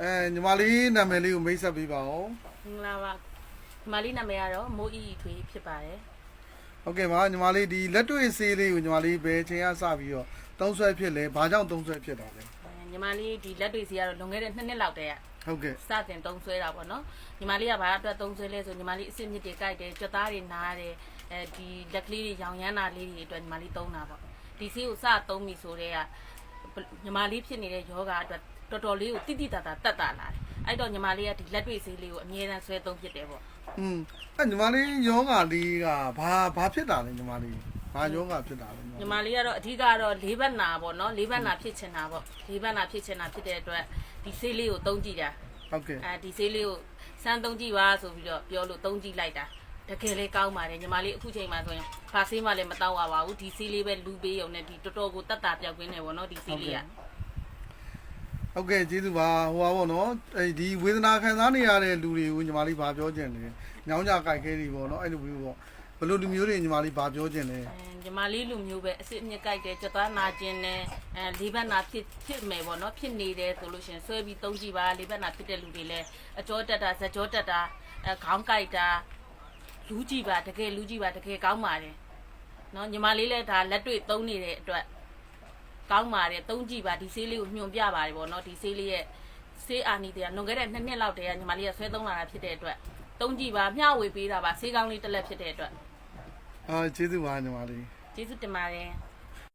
အဲညီမလေးနာမည်လေးကိုမိတ်ဆက်ပေးပါဦးမင်္ဂလာပါဒီမလေးနာမည်ကတော့မိုးအီထွေးဖြစ်ပါတယ်ဟုတ်ကဲ့ပါညီမလေးဒီလက်တွေ့ဆေးလေးကိုညီမလေးဘယ်ချိန်ကစပြီးတော့သုံးဆွဲဖြစ်လဲဘာကြောင့်သုံးဆွဲဖြစ်တာလဲအဲညီမလေးဒီလက်တွေစီကတော့လွန်ခဲ့တဲ့နှစ်နှစ်လောက်တည်းကဟုတ်ကဲ့စတင်တုံးဆွဲတာပေါ့နော်ညီမလေးကဘာအတွက်တုံးဆွဲလဲဆိုညီမလေးအစ်စ်မြစ်တွေကြိုက်တယ်ကြွသားတွေနားတယ်အဲဒီလက်ကလေးတွေရောင်ရမ်းတာလေးတွေအတွက်ညီမလေးတုံးတာပေါ့ဒီဆေးကိုစတုံးပြီဆိုတော့ကညီမလေးဖြစ်နေတဲ့ယောဂအတွက် တော်တော်လေးကိုတိတိတတ်တာတက်တာလာတယ်အဲ့တော့ညီမလေးကဒီလက်တွေ့ဆေးလေးကိုအမြဲတမ်းဆွဲသုံးဖြစ်တယ်ပေါ့อืมအဲညီမလေးယောဂလေးကဘာဘာဖြစ်တာလဲညီမလေးဘာယောဂဖြစ်တာလဲညီမလေးကတော့အဓိကတော့လေးဘက်နာပေါ့နော်လေးဘက်နာဖြစ်ချင်တာပေါ့လေးဘက်နာဖြစ်ချင်တာဖြစ်တဲ့အတွက်ဒီဆေးလေးကိုသုံးကြည့်တာဟုတ်ကဲ့အဲဒီဆေးလေးကိုစမ်းသုံးကြည့်ပါဆိုပြီးတော့ပြောလို့သုံးကြည့်လိုက်တာတကယ်လေးကောင်းပါတယ်ညီမလေးအခုချိန်မှဆိုရင်ဖာဆေးမှလည်းမတောက်ရပါဘူးဒီဆေးလေးပဲလူပေးရုံနဲ့ဒီတော်တော်ကိုတက်တာပြောက်ကွင်းနေပေါ့နော်ဒီဆေးလေးက ဟုတ်ကဲ့ကျေးဇူးပါဟိုပါဗောနော်အဲဒီဝေဒနာခံစားနေရတဲ့လူတွေကိုညီမလေးဘာပြောချင်လဲညောင်းကြကြိုက်ခဲတွေဗောနော်အဲ့လိုမျိုးဗောဘယ်လိုလူမျိုးတွေညီမလေးဘာပြောချင်လဲအဲညီမလေးလူမျိုးပဲအစ်စ်အမြစ်ကြိုက်တယ်ကြွသားနာကျင်တယ်အဲလေးဘက်နာဖြစ်ဖြစ်မယ်ပေါ့နော်ဖြစ်နေတယ်ဆိုလို့ရှရင်ဆွဲပြီးသုံးကြည့်ပါလေးဘက်နာဖြစ်တဲ့လူတွေလည်းအကြောတက်တာဇက်ကြောတက်တာအဲခေါင်းကြိုက်တာလူကြည့်ပါတကယ်လူကြည့်ပါတကယ်ကောင်းပါတယ်နော်ညီမလေးလည်းဒါလက်တွေ့သုံးနေတဲ့အတွက် ကောင်းပါတယ်သုံးကြည့်ပါဒီဆေးလေးကိုညွှန်ပြပါတယ်ဗောနော်ဒီဆေးလေးရဲ့ဆေးအာနီတွေကလွန်ခဲ့တဲ့နှစ်နှစ်လောက်တည်းကညီမလေးကဆွဲသုံးလာတာဖြစ်တဲ့အတွက်သုံးကြည့်ပါမျှဝေပေးတာပါဆေးကောင်းလေးတစ်လက်ဖြစ်တဲ့အတွက်အာကျေးဇူးပါညီမလေးကျေးဇူးတင်ပါတယ်